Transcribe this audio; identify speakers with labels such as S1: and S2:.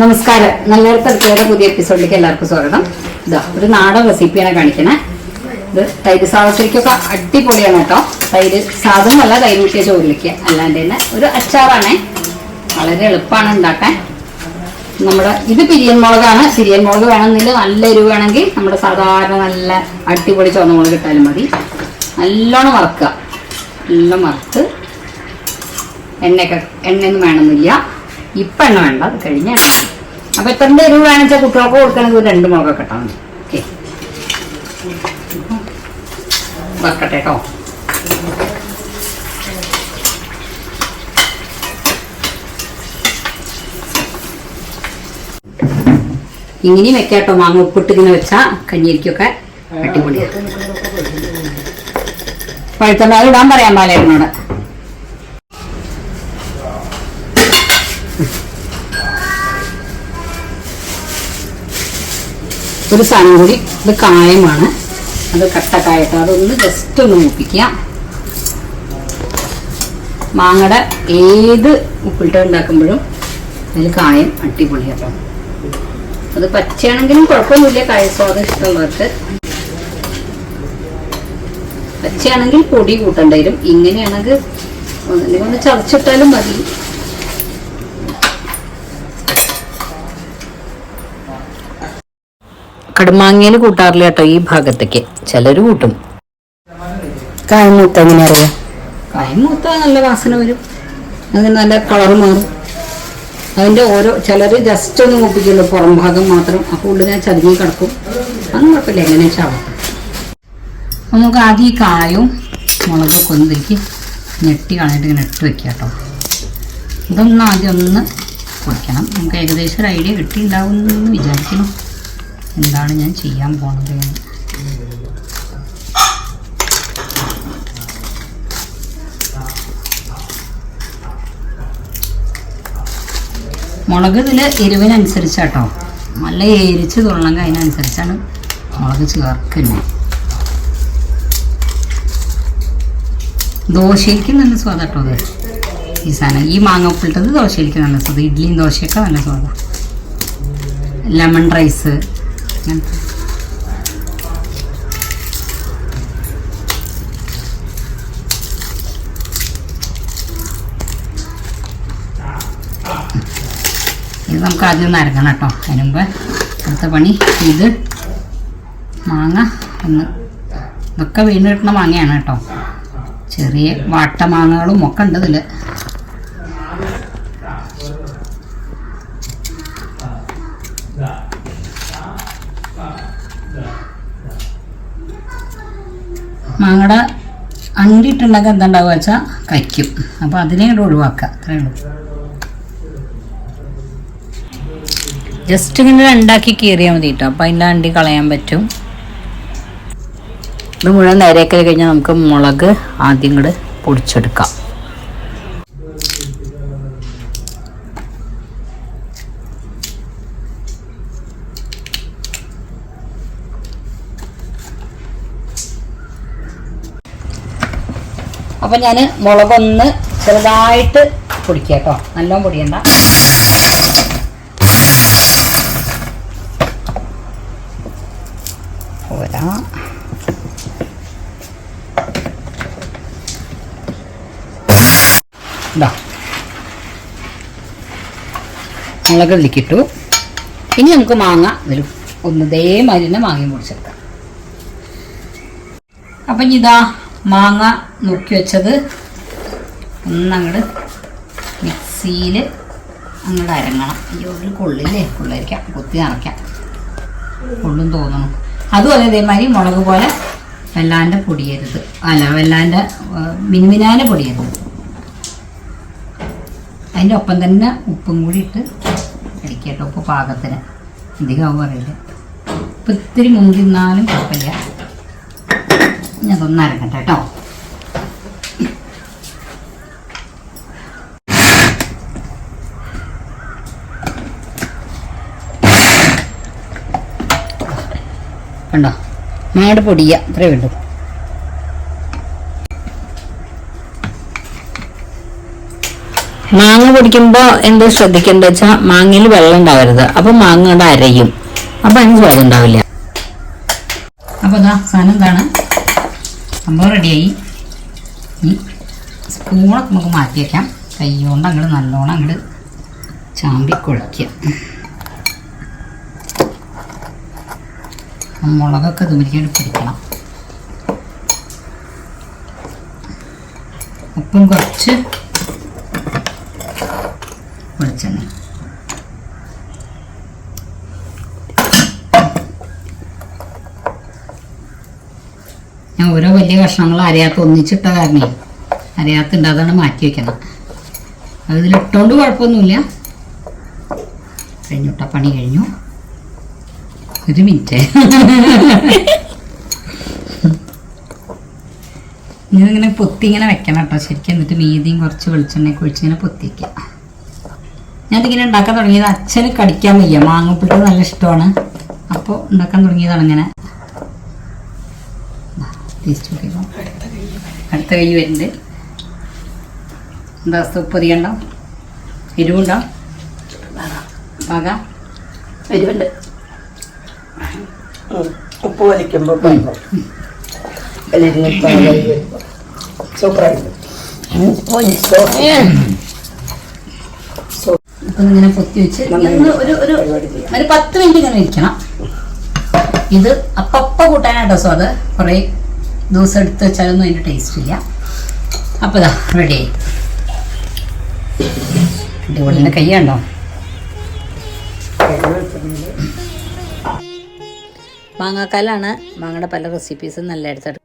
S1: നമസ്കാരം. നല്ലവർക്ക് അടുക്കളയുടെ പുതിയ എപ്പിസോഡിലേക്ക് എല്ലാവർക്കും സ്വാഗതം. ഇതാ ഒരു നാടൻ റെസിപ്പിയാണ് കാണിക്കണേ. ഇത് തൈര് സാവസരിക്കൊക്കെ അടിപൊളിയാണ് കേട്ടോ. തൈര് സാധനമല്ല തൈര് കിട്ടിയ ചോറിലേക്ക്. അല്ലാണ്ട് തന്നെ ഒരു അച്ചാറാണേ. വളരെ എളുപ്പമാണ് ഉണ്ടാക്കാൻ. നമ്മുടെ ഇത് പിരിയൻ മുളകാണ്. പിരിയൻ മുളക് വേണമെന്നില്ല നല്ല എരിവ് വേണമെങ്കിൽ നമ്മുടെ സാധാരണ നല്ല അടിപൊളി ചുവന്ന മുളക് ഇട്ടാലും മതി. നല്ലോണം വറുക്കുക. നല്ലോണം വറുത്ത്. എണ്ണയൊക്കെ എണ്ണയൊന്നും വേണമെന്നില്ല. ഇപ്പം എണ്ണ വേണ്ട അത് കഴിഞ്ഞ എണ്ണ. അപ്പം എത്ര എരിവ് വേണമെന്ന് വെച്ചാൽ കുട്ടികൾക്ക് കൊടുക്കണമെങ്കിൽ ഒരു രണ്ട് മുളകൊക്കെ ഇട്ടാൽ മതി. ഓക്കെ. വറക്കട്ടെ കേട്ടോ. ഇങ്ങനെയും വെക്കാട്ടോ മാങ്ങ ഉപ്പിട്ട് ഇങ്ങനെ വെച്ചാൽ കഞ്ഞിരിക്കൊക്കെ അടിപൊളിയാണ് പഴുത്തണ്ടാൽ ഇടാൻ പറയാൻ പാലായിരുന്നോട് ഒരു സാധനം കൂടി. ഇത് കായമാണ്. അത് കട്ടക്കായട്ടോ. അതൊന്ന് ജസ്റ്റ് ഒന്ന് മൂപ്പിക്കുക. മാങ്ങയുടെ ഏത് ഉപ്പിട്ട് ഉണ്ടാക്കുമ്പോഴും അതിൽ കായം അടിപൊളിയാട്ടോ. അത് പച്ചയാണെങ്കിലും കുഴപ്പമൊന്നുമില്ല. കായ സ്വാദം ഇഷ്ടമുള്ളവർക്ക്. പച്ചയാണെങ്കിൽ പൊടി കൂട്ടേണ്ടി വരും. ഇങ്ങനെയാണെങ്കിൽ ഒന്ന് ചതച്ചിട്ടാലും മതി. കടുമാങ്ങയിൽ കൂട്ടാറില്ല കേട്ടോ ഈ ഭാഗത്തേക്ക്. ചിലർ കൂട്ടും.
S2: കായമൂത്ത എങ്ങനെ അറിയാം?
S1: കായമൂത്ത നല്ല വാസന വരും. അതിന് നല്ല കളർ മാറും. അതിന്റെ ഓരോ ചിലർ ജസ്റ്റ് ഒന്ന് മൂപ്പിക്കുള്ളൂ. പുറം ഭാഗം മാത്രം. അപ്പോൾ ഉള്ളിനെ ചതുങ്ങി കിടക്കും. അതൊന്നും കുഴപ്പമില്ല. എങ്ങനെ വെച്ചാവും നമുക്ക് ആദ്യം ഈ കായവും മുളകൊക്കെ ഒന്ന് ഇതിലേക്ക് ഞെട്ടി കളഞ്ഞിട്ട് ഇങ്ങനെ ഇട്ട് വെക്കുക കേട്ടോ. ഇതൊന്ന് ആദ്യം ഒന്ന് പൊടിക്കണം. നമുക്ക് ഏകദേശം ഒരു ഐഡിയ കിട്ടിയിട്ടുണ്ടാവുമെന്ന് വിചാരിക്കുന്നു. എന്താണ് ഞാൻ ചെയ്യാൻ പോണത്? മുളക് ഇതിൽ എരിവിനനുസരിച്ചാട്ടോ. നല്ല എരിച്ച് തുള്ളണമെങ്കിൽ അതിനനുസരിച്ചാണ് മുളക് ചേർക്കുന്നത് ദോശയ്ക്ക് നല്ല സ്വാദാട്ടോ അത് ഈ സാധനം. ഈ മാങ്ങപ്പിളിട്ടത് ദോശയ്ക്ക് നല്ല സ്വാദം. ഇഡ്ഡലിയും ദോശയൊക്കെ നല്ല സ്വാദാണ് ലെമൺ റൈസ്. ഇത് നമുക്ക് ആദ്യം ഒന്ന് അരക്കണം കേട്ടോ. അതിന് മുമ്പ് അടുത്ത പണി ഇത് മാങ്ങ ഒന്ന് ഇതൊക്കെ വീണ് കിട്ടുന്ന മാങ്ങയാണ് കേട്ടോ. ചെറിയ വാട്ട മാങ്ങകളും ഒക്കെ ഉണ്ട് ഇതിൽ മാങ്ങയുടെ അണ്ടിട്ടുണ്ടെങ്കിൽ എന്തുണ്ടാവുക വെച്ചാൽ കഴിക്കും. അപ്പോൾ അതിനെ കൂടെ ഒഴിവാക്കുക. അത്രയേ ഉള്ളൂ. ജസ്റ്റ് ഇങ്ങനെ ഉണ്ടാക്കി കീറിയാൽ മതി കേട്ടോ അപ്പം അതിന്റെ അണ്ടി കളയാൻ പറ്റും. ഇത് മുഴുവൻ നേരെയൊക്കെ കഴിഞ്ഞാൽ നമുക്ക് മുളക് ആദ്യം കൂടെ പൊടിച്ചെടുക്കാം. അപ്പം ഞാൻ മുളകൊന്ന് ചെറുതായിട്ട് പൊടിക്കുക കേട്ടോ നല്ലോണം പൊടിയണ്ട. പോരാ. മുളക് ഇതിലേക്കിട്ടു ഇനി നമുക്ക് മാങ്ങ ഇതിൽ ഒന്ന് ഇതേമാതിരി തന്നെ മാങ്ങയും പൊടിച്ചെടുക്കാം. അപ്പം ഇതാ മാങ്ങ നുറുക്കി വെച്ചത് ഒന്നങ്ങട് മിക്സിയിൽ അങ്ങോട്ട് അരങ്ങണം. അയ്യോ ഒരു കൊള്ളില്ലേ? കൊള്ളായിരിക്കാം കുത്തി നിറയ്ക്കാം. കൊള്ളും തോന്നണം. അതും അതെ ഇതേമാതിരി മുളക് പോലെ വെല്ലാന്റെ പൊടിയരുത്. അല്ല വെല്ലാന്റെ മിനുമിനാന്റെ പൊടിയരുത്. അതിന്റെ ഒപ്പം തന്നെ ഉപ്പും കൂടി ഇട്ട് കഴിക്കട്ടോ ഉപ്പ് പാകത്തിന്. അധികമാവും അറിയില്ല. ഇപ്പം ഇത്തിരി മുന്തിന്നാലും കുഴപ്പമില്ല. ഇനി അതൊന്ന് അരങ്ങട്ടെ കേട്ടോ. കണ്ടോ? മാട് പൊടിയ. അത്രേ ഉള്ളൂ. മാങ്ങ പൊടിക്കുമ്പോൾ എന്ത് ശ്രദ്ധിക്കേണ്ടത് വെച്ചാൽ മാങ്ങയിൽ വെള്ളം ഉണ്ടാവരുത്. അപ്പൊ മാങ്ങ കൊണ്ട് അരയും. അപ്പൊ അതിന് സ്വാദം ഉണ്ടാവില്ല. അപ്പൊ സാധനം എന്താണ്? സംഭവം റെഡിയായി ഈ സ്പൂണൊക്കെ നമുക്ക് മാറ്റി വയ്ക്കാം കൈ കൊണ്ട് അങ്ങോട്ട് നല്ലോണം അങ്ങോട്ട് ചാമ്പി കുഴക്കുക. മുളകൊക്കെ ദൂരിക്കാണ്ട് പിടിക്കണം ഉപ്പും കുറച്ച് വെളിച്ചെണ്ണ ഞാൻ ഓരോ വലിയ കഷ്ണങ്ങൾ അരയാത്ത ഒന്നിച്ചിട്ട കാരണം. അരയാത്തുണ്ട് അതാണ് മാറ്റി വെക്കണം അത് ഇതിലിട്ടോണ്ട് കുഴപ്പമൊന്നുമില്ല. കഴിഞ്ഞുട്ട പണി കഴിഞ്ഞു. ഒരു മിനിറ്റ്. ഇതിങ്ങനെ പൊത്തി ഇങ്ങനെ വെക്കണം കേട്ടോ ശരിക്കും എന്നിട്ട് മീതിയും കുറച്ച് വെളിച്ചെണ്ണയൊക്കെ ഒഴിച്ച് ഇങ്ങനെ വയ്ക്കാം ഞാനിതിങ്ങനെ ഉണ്ടാക്കാൻ തുടങ്ങിയത് അച്ഛന് കടിക്കാൻ വയ്യ. മാങ്ങപ്പിട്ട് നല്ല ഇഷ്ടമാണ്. അപ്പോൾ ഉണ്ടാക്കാൻ തുടങ്ങിയതാണ് ഇങ്ങനെ. ടേസ്റ്റ് നോക്കിക്കോ അടുത്ത കൈ വരുന്നുണ്ട്. എന്താ ഉപ്പ് അധികണ്ട എരിവുണ്ടോ? പാകാം
S2: എരിവുണ്ട്. ഉപ്പ് വലിക്കുമ്പോൾ
S1: ഇങ്ങനെ പൊത്തി വെച്ച് ഒരു ഒരു ഒരു പത്ത് മിനിറ്റ് ഇങ്ങനെ ഇരിക്കണം. ഇത് അപ്പപ്പ കൂട്ടാനാട്ടോ സോ അത് കുറേ ദിവസം എടുത്ത് വെച്ചാലൊന്നും അതിന്റെ ടേസ്റ്റ് ഇല്ല. അപ്പോൾ ഇതാ റെഡി ആയി. അടിപൊളിന്റെ കൈയാണ്ടോ മാങ്ങാക്കാലാണ് മാങ്ങയുടെ പല റെസിപ്പീസും നല്ല എടുത്തിട്ട്